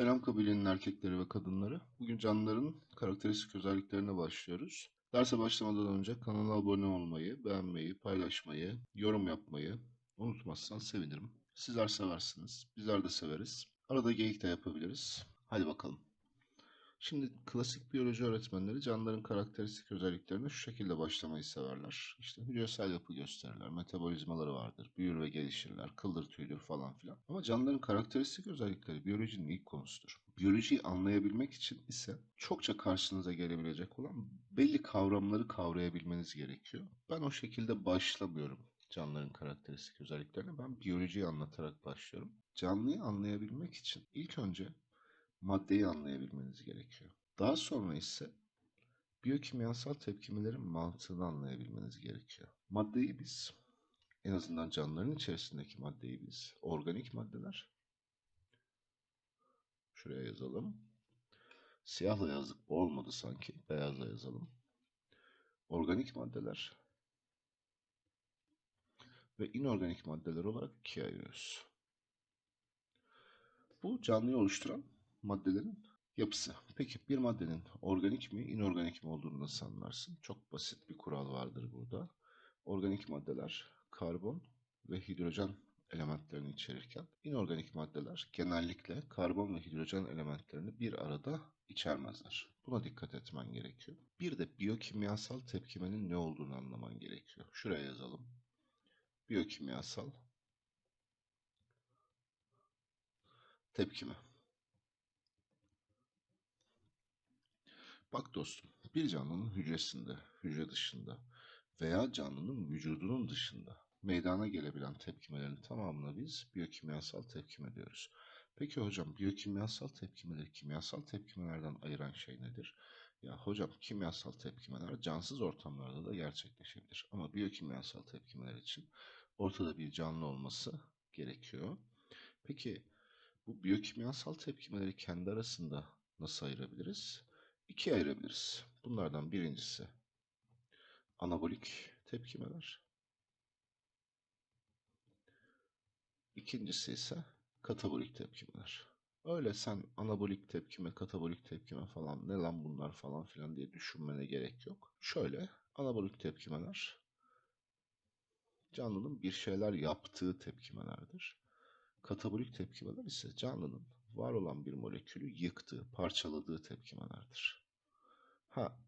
Selam kabilenin erkekleri ve kadınları. Bugün canlıların karakteristik özelliklerine başlıyoruz. Derse başlamadan önce kanala abone olmayı, beğenmeyi, paylaşmayı, yorum yapmayı unutmazsan sevinirim. Sizler seversiniz, bizler de severiz. Arada geyik de yapabiliriz. Hadi bakalım. Şimdi klasik biyoloji öğretmenleri canlıların karakteristik özelliklerine şu şekilde başlamayı severler. İşte hücresel yapı gösterirler, metabolizmaları vardır, büyür ve gelişirler, kıldır tüydür falan filan. Ama canlıların karakteristik özellikleri biyolojinin ilk konusudur. Biyolojiyi anlayabilmek için ise çokça karşınıza gelebilecek olan belli kavramları kavrayabilmeniz gerekiyor. Ben o şekilde başlamıyorum canlıların karakteristik özelliklerine. Ben biyolojiyi anlatarak başlıyorum. Canlıyı anlayabilmek için ilk önce maddeyi anlayabilmeniz gerekiyor. Daha sonra ise biyokimyasal tepkimelerin mantığını anlayabilmeniz gerekiyor. Maddeyi biz, en azından canlıların içerisindeki maddeyi biz, organik maddeler, şuraya yazalım. Siyahla yazdık, olmadı sanki, beyazla yazalım. Organik maddeler ve inorganik maddeler olarak ikiye ayırıyoruz. Bu canlıyı oluşturan maddelerin yapısı. Peki bir maddenin organik mi, inorganik mi olduğunu nasıl anlarsın? Çok basit bir kural vardır burada. Organik maddeler karbon ve hidrojen elementlerini içerirken inorganik maddeler genellikle karbon ve hidrojen elementlerini bir arada içermezler. Buna dikkat etmen gerekiyor. Bir de biyokimyasal tepkimenin ne olduğunu anlaman gerekiyor. Şuraya yazalım. Biyokimyasal tepkime. Bak dostum, bir canlının hücresinde, hücre dışında veya canlının vücudunun dışında meydana gelebilen tepkimelerin tamamına biz biyokimyasal tepkime diyoruz. Peki hocam biyokimyasal tepkimeleri kimyasal tepkimelerden ayıran şey nedir? Ya hocam kimyasal tepkimeler cansız ortamlarda da gerçekleşebilir. Ama biyokimyasal tepkimeler için ortada bir canlı olması gerekiyor. Peki bu biyokimyasal tepkimeleri kendi arasında nasıl ayırabiliriz? İkiye ayırabiliriz. Bunlardan birincisi anabolik tepkimeler. İkincisi ise katabolik tepkimeler. Öyle sen anabolik tepkime, katabolik tepkime falan ne lan bunlar falan filan diye düşünmene gerek yok. Şöyle anabolik tepkimeler canlının bir şeyler yaptığı tepkimelerdir. Katabolik tepkimeler ise canlının var olan bir molekülü yıktığı, parçaladığı tepkimelerdir. Ha,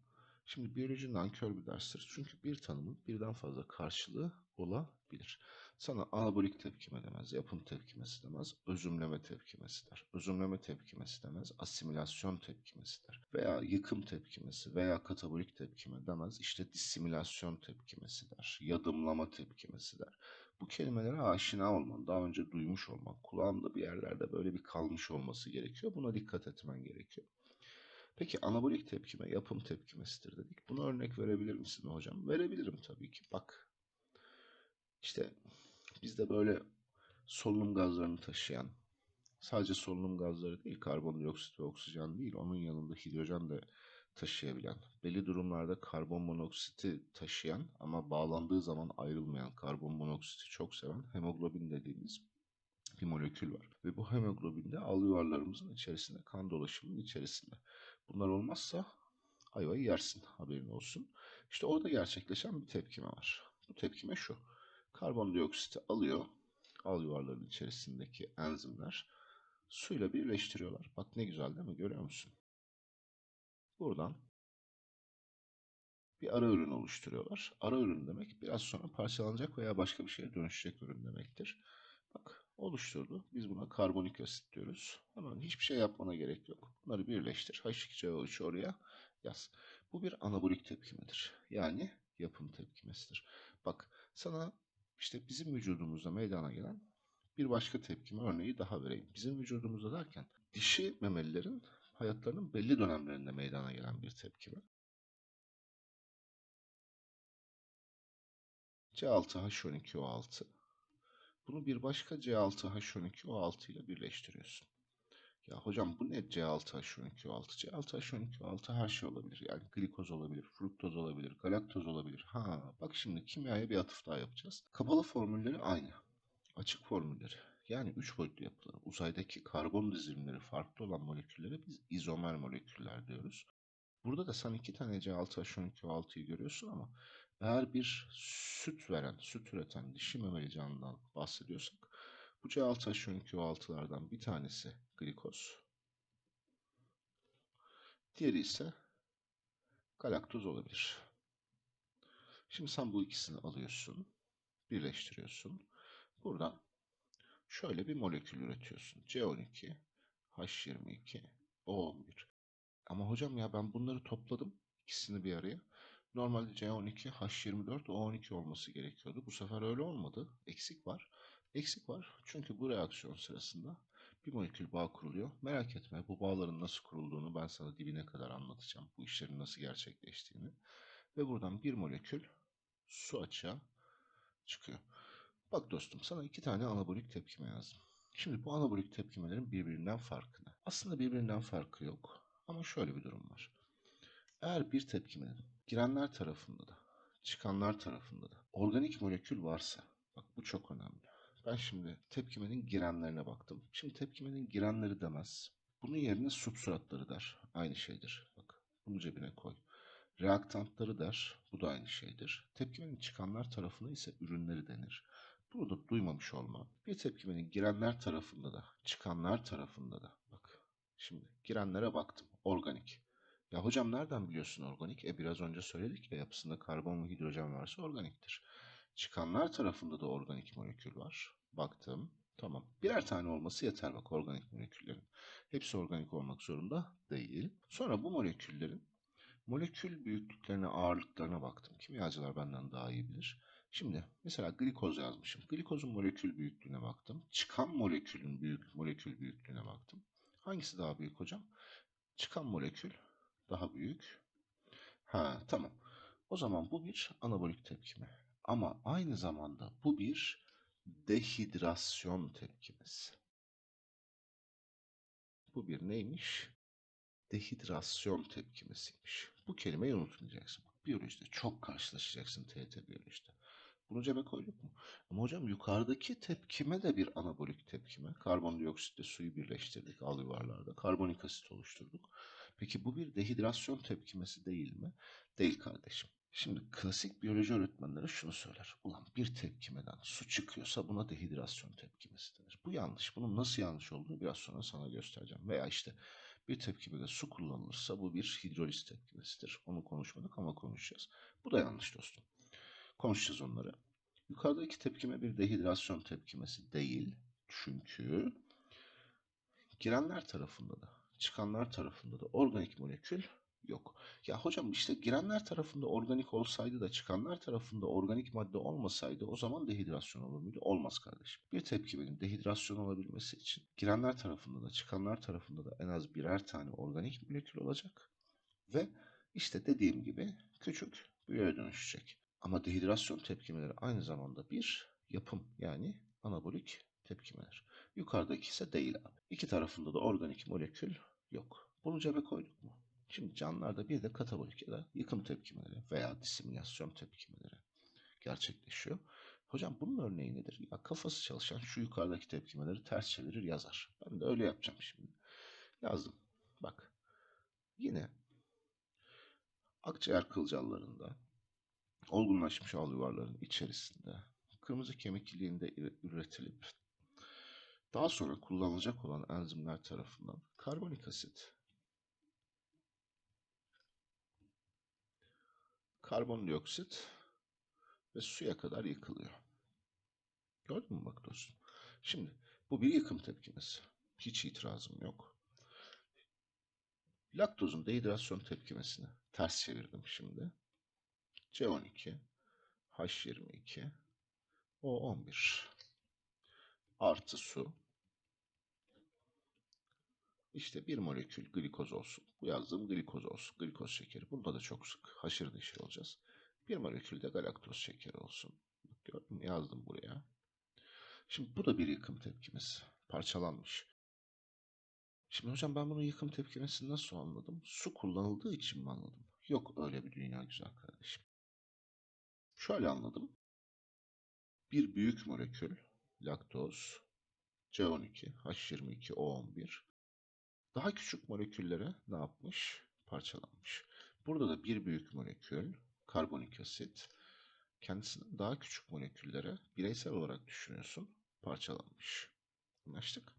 şimdi biyoloji nankör bir derstir. Çünkü bir tanımın birden fazla karşılığı olabilir. Sana anabolik tepkime demez, yapım tepkimesi demez, özümleme tepkimesi der. Özümleme tepkimesi demez, asimilasyon tepkimesi der. Veya yıkım tepkimesi veya katabolik tepkime demez, işte disimilasyon tepkimesi der. Yadımlama tepkimesi der. Bu kelimelere aşina olman, daha önce duymuş olman, kulağında bir yerlerde böyle bir kalmış olması gerekiyor. Buna dikkat etmen gerekiyor. Peki anabolik tepkime yapım tepkimesidir dedik. Buna örnek verebilir misin hocam? Verebilirim tabii ki. Bak işte bizde böyle solunum gazlarını taşıyan sadece solunum gazları değil karbondioksit ve oksijen değil onun yanında hidrojen de taşıyabilen, belli durumlarda karbon monoksiti taşıyan ama bağlandığı zaman ayrılmayan karbon monoksiti çok seven hemoglobin dediğimiz bir molekül var. Ve bu hemoglobin de alveolarlarımızın içerisinde, kan dolaşımının içerisinde. Bunlar olmazsa ayvayı yersin haberin olsun. İşte orada gerçekleşen bir tepkime var. Bu tepkime şu. Karbondioksiti alıyor alveolarların içerisindeki enzimler suyla birleştiriyorlar. Bak ne güzel değil mi? Görüyor musun? Buradan bir ara ürün oluşturuyorlar. Ara ürün demek biraz sonra parçalanacak veya başka bir şeye dönüşecek ürün demektir. Bak oluşturdu. Biz buna karbonik asit diyoruz. Hemen hiçbir şey yapmana gerek yok. Bunları birleştir. H2CO3 oraya yaz. Bu bir anabolik tepkimedir. Yani yapım tepkimesidir. Bak sana işte bizim vücudumuzda meydana gelen bir başka tepkime örneği daha vereyim. Bizim vücudumuzda derken dişi memelilerin hayatlarının belli dönemlerinde meydana gelen bir tepkime. C6H12O6 bunu bir başka C6H12O6 ile birleştiriyorsun. Ya hocam bu ne C6H12O6? C6H12O6 her şey olabilir. Yani glikoz olabilir, fruktoz olabilir, galaktoz olabilir. Ha bak şimdi kimyaya bir atıf daha yapacağız. Kapalı formülleri aynı. Açık formülleri yani 3 boyutlu yapıları, uzaydaki karbon dizilimleri farklı olan moleküllere biz izomer moleküller diyoruz. Burada da sen iki tane C6H12O6'yı görüyorsun ama eğer bir süt veren, süt üreten dişi memeli canlıdan bahsediyorsak bu C6H12O6'lardan bir tanesi glikoz, diğeri ise galaktoz olabilir. Şimdi sen bu ikisini alıyorsun, birleştiriyorsun. Buradan şöyle bir molekül üretiyorsun. C12, H22, O11. Ama hocam ya ben bunları topladım. ikisini bir araya. Normalde C12, H24, O12 olması gerekiyordu. Bu sefer öyle olmadı. Eksik var. Eksik var çünkü bu reaksiyon sırasında bir molekül bağ kuruluyor. Merak etme bu bağların nasıl kurulduğunu ben sana dibine kadar anlatacağım. Bu işlerin nasıl gerçekleştiğini. Ve buradan bir molekül su açığa çıkıyor. Bak dostum sana iki tane anabolik tepkime yazdım. Şimdi bu anabolik tepkimelerin birbirinden farkı ne? Aslında birbirinden farkı yok. Ama şöyle bir durum var. Eğer bir tepkimenin girenler tarafında da çıkanlar tarafında da organik molekül varsa bak bu çok önemli. Ben şimdi tepkimenin girenlerine baktım. Şimdi tepkimenin girenleri demez. Bunun yerine substratları der. Aynı şeydir. Bak bunu cebine koy. Reaktantları der. Bu da aynı şeydir. Tepkimenin çıkanlar tarafına ise ürünleri denir. Bunu duymamış olma. Bir tepkimenin girenler tarafında da, çıkanlar tarafında da. Bak şimdi girenlere baktım. Organik. Ya hocam nereden biliyorsun organik? E biraz önce söyledik ya yapısında karbon ve hidrojen varsa organiktir. Çıkanlar tarafında da organik molekül var. Baktım. Tamam. Birer tane olması yeter bak organik moleküllerin. Hepsi organik olmak zorunda değil. Sonra bu moleküllerin molekül büyüklüklerine, ağırlıklarına baktım. Kimyacılar benden daha iyi bilir. Şimdi mesela glikoz yazmışım. Glikozun molekül büyüklüğüne baktım. Çıkan molekülün büyük molekül büyüklüğüne baktım. Hangisi daha büyük hocam? Çıkan molekül daha büyük. Ha tamam. O zaman bu bir anabolik tepkime. Ama aynı zamanda bu bir dehidrasyon tepkimesi. Bu bir neymiş? Dehidrasyon tepkimesiymiş. Bu kelimeyi unutmayacaksın. Biyolojide çok karşılaşacaksın TET biyolojide. Bunu cebe koyduk mu? Ama hocam yukarıdaki tepkime de bir anabolik tepkime. Karbondioksitle suyu birleştirdik al yuvarlarda. Karbonik asit oluşturduk. Peki bu bir dehidrasyon tepkimesi değil mi? Değil kardeşim. Şimdi klasik biyoloji öğretmenleri şunu söyler. Ulan bir tepkimeden su çıkıyorsa buna dehidrasyon tepkimesi denir. Bu yanlış. Bunun nasıl yanlış olduğunu biraz sonra sana göstereceğim. Veya işte bir tepkimede su kullanılırsa bu bir hidroliz tepkimesidir. Onu konuşmadık ama konuşacağız. Bu da yanlış dostum. Konuşacağız onları. Yukarıdaki tepkime bir dehidrasyon tepkimesi değil. Çünkü girenler tarafında da çıkanlar tarafında da organik molekül yok. Ya hocam işte girenler tarafında organik olsaydı da çıkanlar tarafında organik madde olmasaydı o zaman dehidrasyon olur muydu? Olmaz kardeşim. Bir tepkimenin dehidrasyon olabilmesi için girenler tarafında da çıkanlar tarafında da en az birer tane organik molekül olacak. Ve işte dediğim gibi küçük büyüye dönüşecek. Ama dehidrasyon tepkimeleri aynı zamanda bir yapım yani anabolik tepkimeler. Yukarıdaki ise değil abi. İki tarafında da organik molekül yok. Bunu cebe koyduk mu? Şimdi canlılarda bir de katabolik ya da yıkım tepkimeleri veya disimülasyon tepkimeleri gerçekleşiyor. Hocam bunun örneği nedir? Ya kafası çalışan şu yukarıdaki tepkimeleri ters çevirir yazar. Ben de öyle yapacağım şimdi. Yazdım. Bak. Yine akciğer kılcallarında olgunlaşmış al yuvarların içerisinde kırmızı kemik iliğinde üretilip daha sonra kullanılacak olan enzimler tarafından karbonik asit, karbondioksit ve suya kadar yıkılıyor. Gördün mü bak dostum? Şimdi bu bir yıkım tepkimesi. Hiç itirazım yok. Laktozun dehidrasyon tepkimesini ters çevirdim şimdi. C12, H22, O11 artı su. İşte bir molekül glikoz olsun. Bu yazdığım glikoz olsun. Glikoz şekeri. Bunda da çok sık haşır neşir olacağız. Bir molekül de galaktoz şekeri olsun. Gördün mü? Yazdım buraya. Şimdi bu da bir yıkım tepkimesi. Parçalanmış. Şimdi hocam ben bunun yıkım tepkimesini nasıl anladım? Su kullanıldığı için mi anladım? Yok öyle bir dünya güzel kardeşim. Şöyle anladım. Bir büyük molekül, laktoz, C12, H22, O11 daha küçük moleküllere ne yapmış? Parçalanmış. Burada da bir büyük molekül, karbonik asit, kendisinden daha küçük moleküllere bireysel olarak düşünüyorsun, parçalanmış. Anlaştık?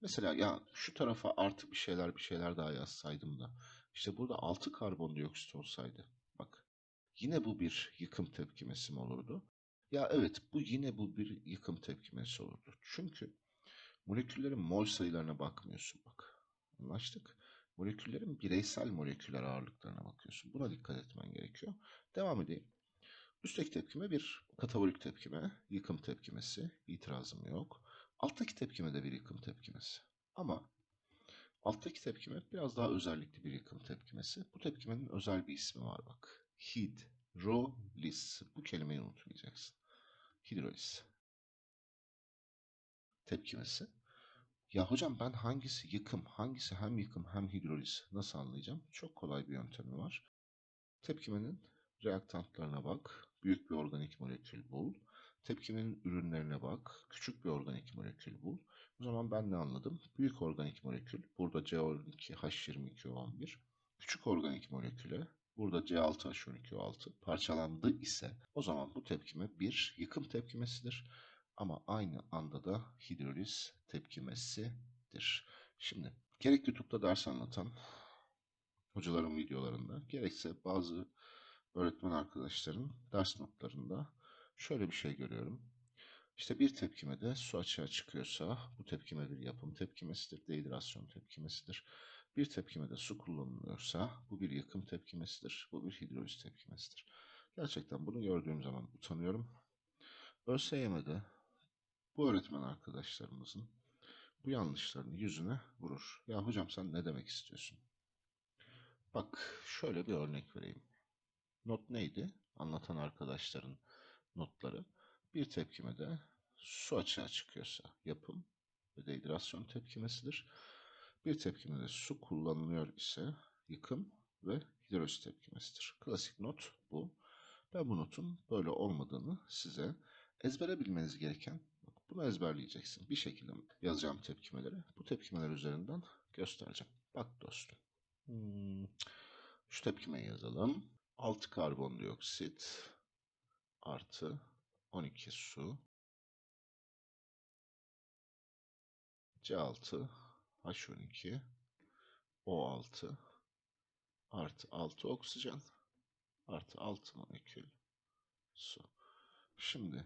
Mesela ya şu tarafa artı bir şeyler bir şeyler daha yazsaydım da işte burada 6 karbondioksit olsaydı yine bu bir yıkım tepkimesi mi olurdu? Ya evet bu yine bu bir yıkım tepkimesi olurdu. Çünkü moleküllerin mol sayılarına bakmıyorsun bak. Anlaştık. Moleküllerin bireysel moleküler ağırlıklarına bakıyorsun. Buna dikkat etmen gerekiyor. Devam edeyim. Üstteki tepkime bir katabolik tepkime, yıkım tepkimesi. İtirazım yok. Alttaki tepkime de bir yıkım tepkimesi. Ama alttaki tepkime biraz daha özellikli bir yıkım tepkimesi. Bu tepkimenin özel bir ismi var bak. Hidrolis. Bu kelimeyi unutmayacaksın. Hidrolis. Tepkimesi. Ya hocam ben hangisi yıkım, hangisi hem yıkım hem hidrolis nasıl anlayacağım? Çok kolay bir yöntemi var. Tepkimenin reaktantlarına bak, büyük bir organik molekül bul. Tepkimenin ürünlerine bak, küçük bir organik molekül bul. O zaman ben ne anladım? Büyük organik molekül, burada C12, H22O11. Küçük organik moleküle, burada C6, H12O6 parçalandı ise o zaman bu tepkime bir yıkım tepkimesidir. Ama aynı anda da hidroliz tepkimesidir. Şimdi gerek YouTube'da ders anlatan hocaların videolarında gerekse bazı öğretmen arkadaşların ders notlarında şöyle bir şey görüyorum. İşte bir tepkimede su açığa çıkıyorsa bu tepkime bir yapım tepkimesidir, dehidrasyon tepkimesidir. Bir tepkimede su kullanılıyorsa bu bir yakım tepkimesidir, bu bir hidroliz tepkimesidir. Gerçekten bunu gördüğüm zaman utanıyorum. ÖSYM'de bu öğretmen arkadaşlarımızın bu yanlışlarını yüzüne vurur. Ya hocam sen ne demek istiyorsun? Bak şöyle bir örnek vereyim. Not neydi? Anlatan arkadaşların notları. Bir tepkimede su açığa çıkıyorsa yapım ve dehidrasyon tepkimesidir. Bir tepkimede su kullanılıyor ise yıkım ve hidroliz tepkimesidir. Klasik not bu. Ben bu notun böyle olmadığını size ezbere bilmeniz gereken bunu ezberleyeceksin. Bir şekilde yazacağım tepkimeleri. Bu tepkimeler üzerinden göstereceğim. Bak dostum. Hmm. Şu tepkimeyi yazalım. 6 karbondioksit artı 12 su C6 H12 O6 artı 6 oksijen artı 6 molekül su. Şimdi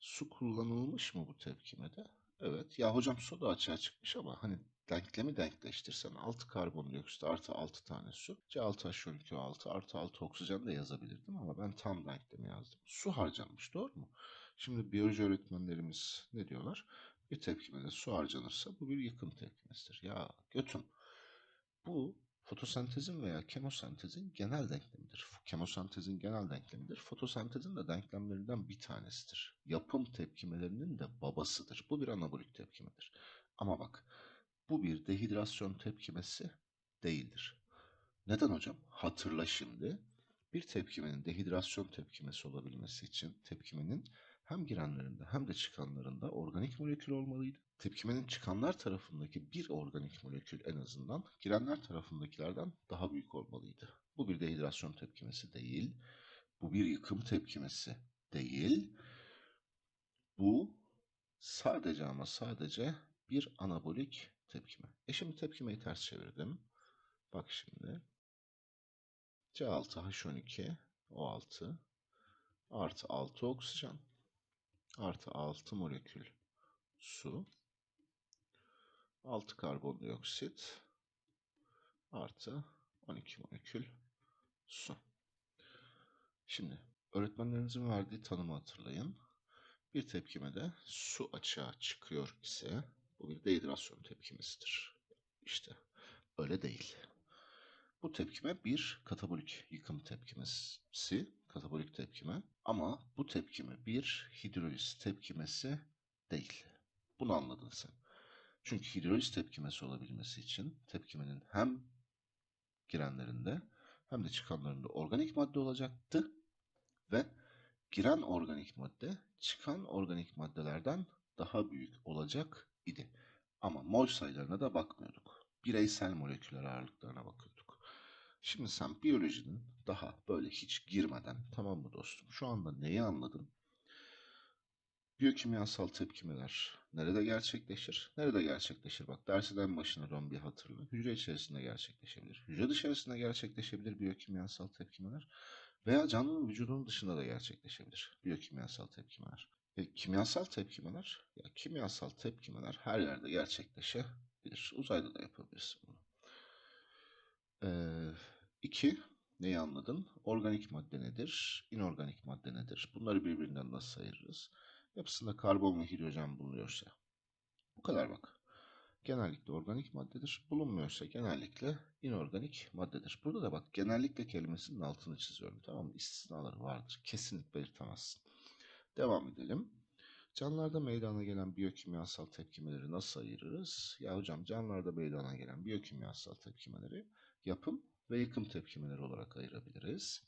su kullanılmış mı bu tepkimede? Evet. Ya hocam su da açığa çıkmış ama hani denklemi denkleştirsen 6 karbondioksit artı 6 tane su. C6H12O6 artı 6 oksijen de yazabilirdim ama ben tam denklemi yazdım. Su harcanmış doğru mu? Şimdi biyoloji öğretmenlerimiz ne diyorlar? Bir tepkimede su harcanırsa bu bir yıkım tepkimesidir. Ya götüm bu fotosentezin veya kemosentezin genel denklemidir. Kemosentezin genel denklemidir. Fotosentezin de denklemlerinden bir tanesidir. Yapım tepkimelerinin de babasıdır. Bu bir anabolik tepkimedir. Ama bak bu bir dehidrasyon tepkimesi değildir. Neden hocam? Hatırla şimdi. Bir tepkimenin dehidrasyon tepkimesi olabilmesi için tepkimenin hem girenlerinde hem de çıkanlarında organik molekül olmalıydı. Tepkimenin çıkanlar tarafındaki bir organik molekül en azından girenler tarafındakilerden daha büyük olmalıydı. Bu bir dehidrasyon tepkimesi değil. Bu bir yıkım tepkimesi değil. Bu sadece ama sadece bir anabolik tepkime. E şimdi tepkimeyi ters çevirdim. Bak şimdi. C6H12 O6 artı 6 oksijen artı 6 molekül su 6 karbondioksit artı 12 molekül su. Şimdi öğretmenlerinizin verdiği tanımı hatırlayın. Bir tepkimede su açığa çıkıyor ise bu bir dehidrasyon tepkimesidir. İşte öyle değil. Bu tepkime bir katabolik yıkım tepkimesi, katabolik tepkime ama bu tepkime bir hidroliz tepkimesi değil. Bunu anladın sen. Çünkü hidroliz tepkimesi olabilmesi için tepkimenin hem girenlerinde hem de çıkanlarında organik madde olacaktı ve giren organik madde çıkan organik maddelerden daha büyük olacak idi. Ama mol sayılarına da bakmıyorduk. Bireysel moleküler ağırlıklarına bakıyorduk. Şimdi sen biyolojinin daha böyle hiç girmeden tamam mı dostum şu anda neyi anladın? Biyokimyasal tepkimeler nerede gerçekleşir? Nerede gerçekleşir? Bak dersin başına dön bir hatırla. Hücre içerisinde gerçekleşebilir. Hücre dışarısında gerçekleşebilir biyokimyasal tepkimeler. Veya canlının vücudunun dışında da gerçekleşebilir biyokimyasal tepkimeler. E, kimyasal tepkimeler, ya kimyasal tepkimeler her yerde gerçekleşebilir. Uzayda da yapabilirsin bunu. Ee, iki, neyi anladın? Organik madde nedir? İnorganik madde nedir? Bunları birbirinden nasıl ayırırız? Yapısında karbon ve hidrojen bulunuyorsa. Bu kadar bak. Genellikle organik maddedir. Bulunmuyorsa genellikle inorganik maddedir. Burada da bak genellikle kelimesinin altını çiziyorum. Tamam mı? İstisnaları vardır. Kesinlikle belirtemezsin. Devam edelim. Canlılarda meydana gelen biyokimyasal tepkimeleri nasıl ayırırız? Ya hocam canlılarda meydana gelen biyokimyasal tepkimeleri yapım ve yıkım tepkimeleri olarak ayırabiliriz.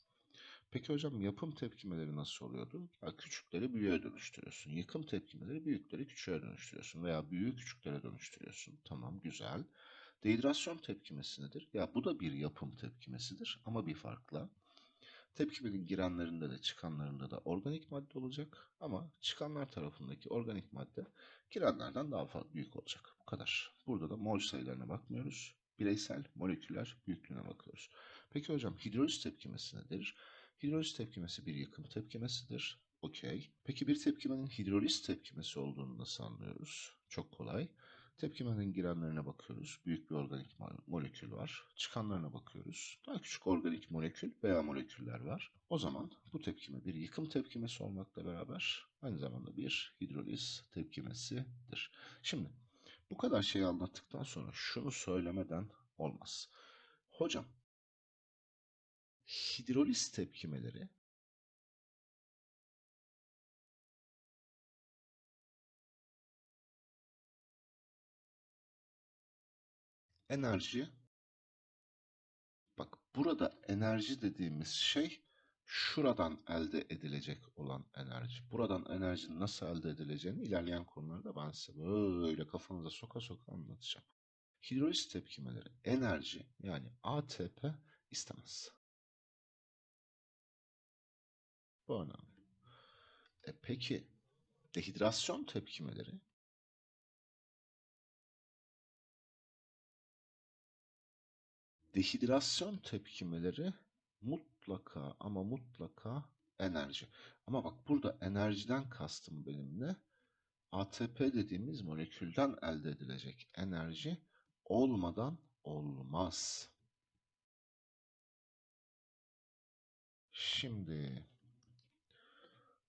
Peki hocam yapım tepkimeleri nasıl oluyordu? Ya küçükleri büyüğe dönüştürüyorsun. Yıkım tepkimeleri büyükleri küçüğe dönüştürüyorsun veya büyüğü küçüklere dönüştürüyorsun. Tamam güzel. Dehidrasyon tepkimesi nedir? Ya bu da bir yapım tepkimesidir ama bir farkla. Tepkimenin girenlerinde de çıkanlarında da organik madde olacak ama çıkanlar tarafındaki organik madde girenlerden daha fazla büyük olacak. Bu kadar. Burada da mol sayılarına bakmıyoruz. Bireysel moleküler büyüklüğüne bakıyoruz. Peki hocam hidroliz tepkimesi nedir? Hidroliz tepkimesi bir yakım tepkimesidir. Okey. Peki bir tepkimenin hidroliz tepkimesi olduğunu nasıl anlıyoruz? Çok kolay. Tepkimenin girenlerine bakıyoruz. Büyük bir organik molekül var. Çıkanlarına bakıyoruz. Daha küçük organik molekül veya moleküller var. O zaman bu tepkime bir yıkım tepkimesi olmakla beraber aynı zamanda bir hidroliz tepkimesidir. Şimdi bu kadar şeyi anlattıktan sonra şunu söylemeden olmaz. Hocam hidroliz tepkimeleri enerji bak burada enerji dediğimiz şey şuradan elde edilecek olan enerji. Buradan enerjinin nasıl elde edileceğini ilerleyen konularda ben size böyle kafanıza soka soka anlatacağım. Hidroliz tepkimeleri enerji yani ATP istemez. Bu önemli. E peki dehidrasyon tepkimeleri dehidrasyon tepkimeleri mutlaka ama mutlaka enerji. Ama bak burada enerjiden kastım benim ne? ATP dediğimiz molekülden elde edilecek enerji olmadan olmaz. Şimdi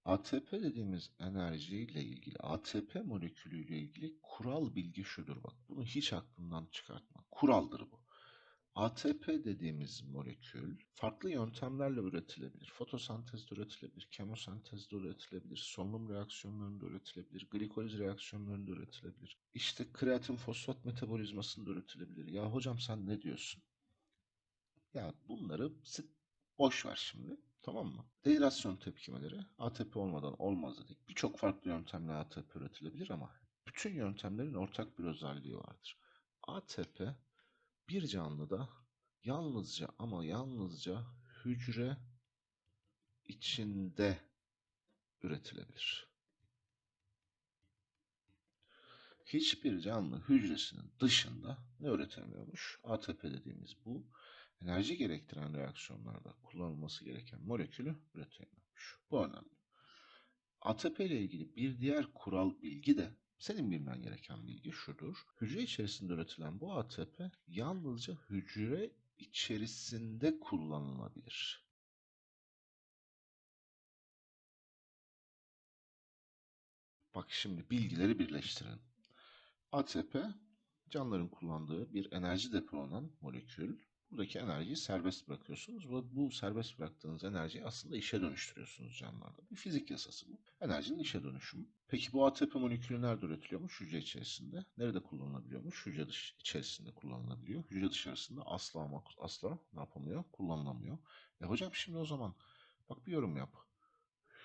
ATP dediğimiz enerjiyle ilgili, ATP molekülüyle ilgili kural bilgi şudur bak. Bunu hiç aklından çıkartma. Kuraldır bu. ATP dediğimiz molekül farklı yöntemlerle üretilebilir. Fotosentezde üretilebilir, kemosentezde üretilebilir, solunum reaksiyonlarında üretilebilir, glikoliz reaksiyonlarında üretilebilir. İşte kreatin fosfat metabolizmasında üretilebilir. Ya hocam sen ne diyorsun? Ya bunları boş ver şimdi. Tamam mı? Dehidrasyon tepkimeleri ATP olmadan olmaz dedik. Birçok farklı yöntemle ATP üretilebilir ama bütün yöntemlerin ortak bir özelliği vardır. ATP bir canlıda yalnızca ama yalnızca hücre içinde üretilebilir. Hiçbir canlı hücresinin dışında ne üretemiyormuş? ATP dediğimiz bu enerji gerektiren reaksiyonlarda kullanılması gereken molekülü üretemiyormuş. Bu önemli. ATP ile ilgili bir diğer kural bilgi de senin bilmen gereken bilgi şudur. Hücre içerisinde üretilen bu ATP yalnızca hücre içerisinde kullanılabilir. Bak şimdi bilgileri birleştirin. ATP canlıların kullandığı bir enerji depolanan molekül Buradaki enerjiyi serbest bırakıyorsunuz ve bu serbest bıraktığınız enerjiyi aslında işe dönüştürüyorsunuz canlılarda. Bir fizik yasası bu. Enerjinin işe dönüşümü. Peki bu ATP molekülü nerede üretiliyormuş? Hücre içerisinde. Nerede kullanılabiliyormuş? Hücre dış içerisinde kullanılabiliyor. Hücre dışarısında asla ama asla ne yapamıyor? Kullanılamıyor. E hocam şimdi o zaman bak bir yorum yap.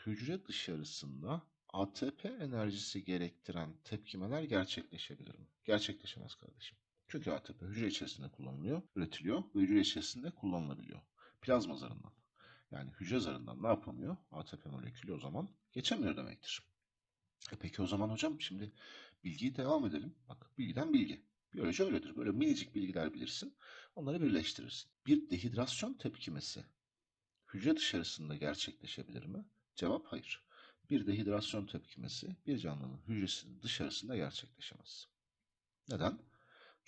Hücre dışarısında ATP enerjisi gerektiren tepkimeler gerçekleşebilir mi? Gerçekleşemez kardeşim. Çünkü ATP hücre içerisinde kullanılıyor, üretiliyor ve hücre içerisinde kullanılabiliyor. Plazma zarından. Yani hücre zarından ne yapamıyor? ATP molekülü o zaman geçemiyor demektir. E peki o zaman hocam şimdi bilgiyi devam edelim. Bak bilgiden bilgi. Biyoloji öyledir. Böyle minicik bilgiler bilirsin. Onları birleştirirsin. Bir dehidrasyon tepkimesi hücre dışarısında gerçekleşebilir mi? Cevap hayır. Bir dehidrasyon tepkimesi bir canlının hücresinin dışarısında gerçekleşemez. Neden?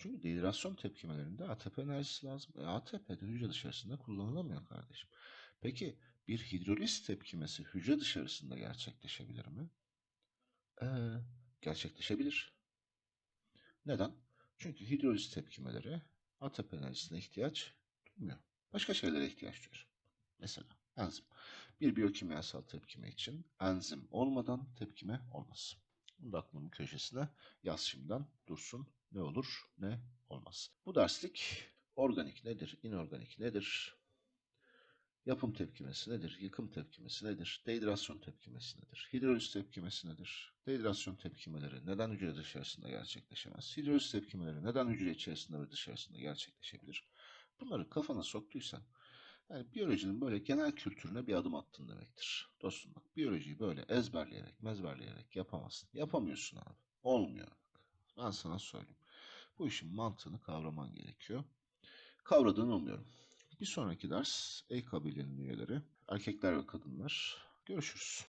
Çünkü dehidrasyon tepkimelerinde ATP enerjisi lazım. E, ATP de hücre dışarısında kullanılamıyor kardeşim. Peki bir hidroliz tepkimesi hücre dışarısında gerçekleşebilir mi? Ee, gerçekleşebilir. Neden? Çünkü hidroliz tepkimeleri ATP enerjisine ihtiyaç duymuyor. Başka şeylere ihtiyaç duyuyor. Mesela enzim. Bir biyokimyasal tepkime için enzim olmadan tepkime olmaz. Bunu da aklımın köşesine yaz şimdiden dursun. Ne olur ne olmaz. Bu derslik organik nedir, inorganik nedir, yapım tepkimesi nedir, yıkım tepkimesi nedir, dehidrasyon tepkimesi nedir, hidroliz tepkimesi nedir, dehidrasyon tepkimeleri neden hücre dışarısında gerçekleşemez, hidroliz tepkimeleri neden hücre içerisinde ve dışarısında gerçekleşebilir. Bunları kafana soktuysan yani biyolojinin böyle genel kültürüne bir adım attın demektir. Dostum bak biyolojiyi böyle ezberleyerek mezberleyerek yapamazsın. Yapamıyorsun abi. Olmuyor. Ben sana söyleyeyim. Bu işin mantığını kavraman gerekiyor. Kavradığını umuyorum. Bir sonraki ders E kabilenin üyeleri, erkekler ve kadınlar. Görüşürüz.